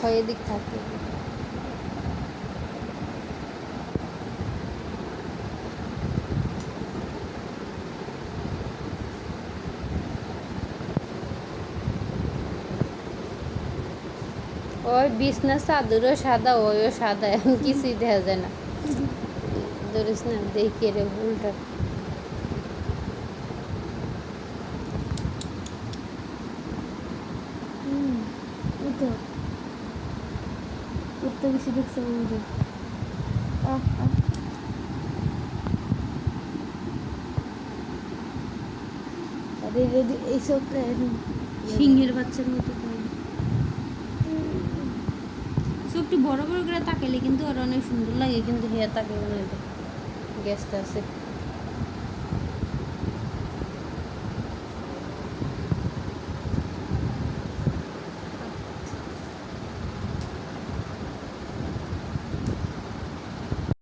হয় এদিক থাকে। ওই বিছনা চাদরও সাদা, ওইও সাদা এখন কিছুই দেখা যায় না। দেখি রে উল্টা তো উঠতে বেশি দেখছে বন্ধু আরে রেডি এইসব সিংহের বাচ্চার মতো চোখটি বড় বড় করে তাকাইলে কিন্তু আর অনেক সুন্দর লাগে কিন্তু হেয়া তাকে মনে হয় গেস্ট আছে।